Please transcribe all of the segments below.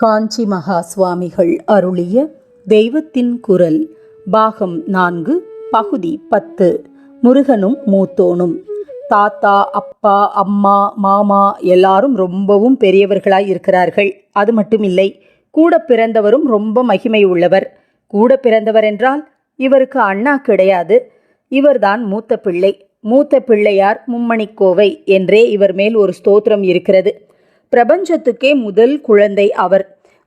காஞ்சி மகா சுவாமிகள் அருளிய தெய்வத்தின் குரல் பாகம் நான்கு பகுதி பத்து. முருகனும் மூத்தோனும். தாத்தா அப்பா அம்மா மாமா எல்லாரும் ரொம்பவும் பெரியவர்களாய் இருக்கிறார்கள். அது மட்டும் இல்லை கூட பிறந்தவரும் ரொம்ப மகிமை உள்ளவர். கூட பிறந்தவர் என்றால் இவருக்கு அண்ணா கிடையாது. இவர்தான் மூத்த பிள்ளை. மூத்த பிள்ளையார் மும்மணிக்கோவை என்றே இவர் மேல் ஒரு ஸ்தோத்திரம் இருக்கிறது. பிரபஞ்சத்துக்கே முதல் குழந்தை அவர்.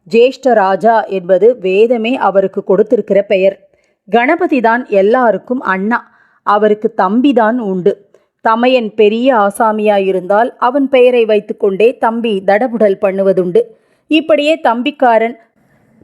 ஜேஷ்ட ராஜா என்பது வேதமே அவருக்கு கொடுத்திருக்கிற பெயர். கணபதி தான் எல்லாருக்கும் அண்ணா. அவருக்கு தம்பிதான் உண்டு. தமையன் பெரிய ஆசாமியாயிருந்தால் அவன் பெயரை வைத்துக்கொண்டே தம்பி தடபுடல் பண்ணுவதுண்டு. இப்படியே தம்பிக்காரன்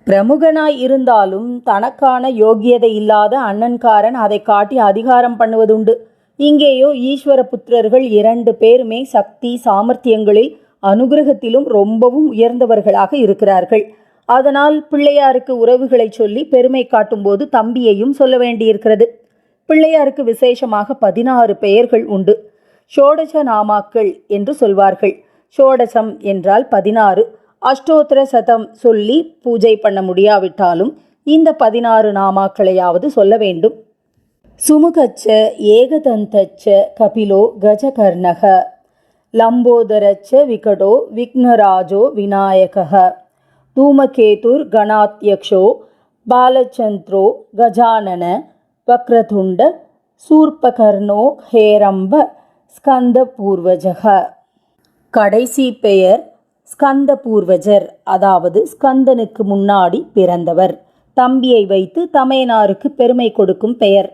பிரமுகனாய் இருந்தாலும் தனக்கான யோக்கியதை இல்லாத அண்ணன்காரன் அதை காட்டி அதிகாரம் பண்ணுவதுண்டு. இங்கேயோ ஈஸ்வர புத்திரர்கள் இரண்டு பேருமே சக்தி சாமர்த்தியங்களில் அனுகிரகத்திலும் ரொம்பவும் உயர்ந்தவர்களாக இருக்கிறார்கள். அதனால் பிள்ளையாருக்கு உறவுகளை சொல்லி பெருமை காட்டும்போது தம்பியையும் சொல்ல வேண்டியிருக்கிறது. பிள்ளையாருக்கு விசேஷமாக பதினாறு பெயர்கள் உண்டு. ஷோடச நாமாக்கள் என்று சொல்வார்கள். ஷோடசம் என்றால் பதினாறு. அஷ்டோத்திர சதம் சொல்லி பூஜை பண்ண முடியாவிட்டாலும் இந்த பதினாறு நாமாக்களையாவது சொல்ல வேண்டும். சுமுகச்ச ஏகதந்தச்ச கபிலோ கஜகர்ணக லம்போதரச்ச விகடோ விக்னராஜோ விநாயகः धूमकेतुर् गणाध्यक्षो बालचन्द्रो गजानन वक्रतुण्ड சூர்பகர்ணோ ஹேரம்ப ஸ்கந்த பூர்வஜக கடைசி பெயர் ஸ்கந்த பூர்வஜர் அதாவது ஸ்கந்தனுக்கு முன்னாடி பிறந்தவர் தம்பியை வைத்து தமையனாருக்கு பெருமை கொடுக்கும் பெயர்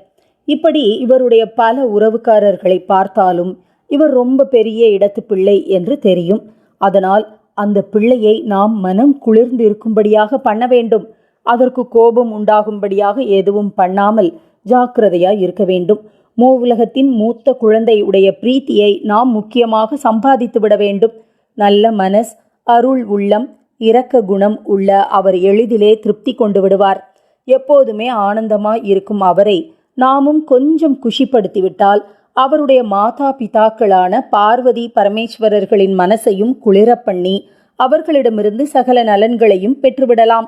இப்படி இவருடைய பல உறவுக்காரர்களை பார்த்தாலும் இவர் ரொம்ப பெரிய இடத்து பிள்ளை என்று தெரியும். அதனால் அந்த பிள்ளையை நாம் மனம் குளிர்ந்து இருக்கும்படியாக பண்ண வேண்டும். அதற்கு கோபம் உண்டாகும்படியாக எதுவும் பண்ணாமல் ஜாக்கிரதையாய் இருக்க வேண்டும். மூவுலகத்தின் மூத்த குழந்தை உடைய பிரீத்தியை நாம் முக்கியமாக சம்பாதித்து விட வேண்டும். நல்ல மனஸ் அருள் உள்ளம் இரக்க குணம் உள்ள அவர் எளிதிலே திருப்தி கொண்டு விடுவார். எப்போதுமே ஆனந்தமாய் இருக்கும் அவரை நாமும் கொஞ்சம் குஷிப்படுத்திவிட்டால் அவருடைய மாதா பிதாக்களான பார்வதி பரமேஸ்வரர்களின் மனசையும் குளிர பண்ணி அவர்களிடமிருந்து சகல நலன்களையும் பெற்றுவிடலாம்.